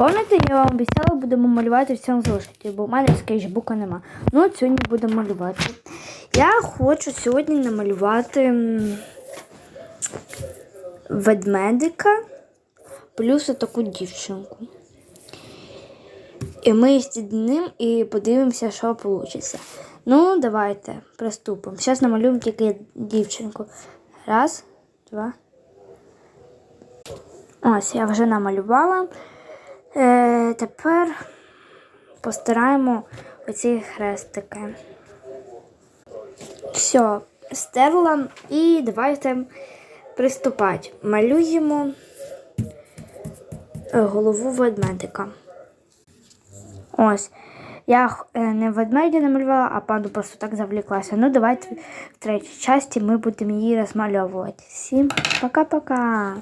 Пам'ятаєте, я вам обіцяла, будемо малювати в цьому зошиті, бо в мене скетчбука нема. Ну, от сьогодні будемо малювати. Я хочу сьогодні намалювати ведмедика плюс таку дівчинку. І ми ним і подивимося, що вийде. Ну, давайте приступимо. Зараз намалюємо тільки дівчинку. Раз, два. Ось, я вже намалювала. Е, тепер постираємо оці хрестики. Все, стерла і давайте приступати. Малюємо е, голову ведмедика. Ось. Я е, не ведмедя намалювала, а панду просто так завліклася. Ну, давайте в третій часті ми будемо її розмальовувати. Всім пока-пока!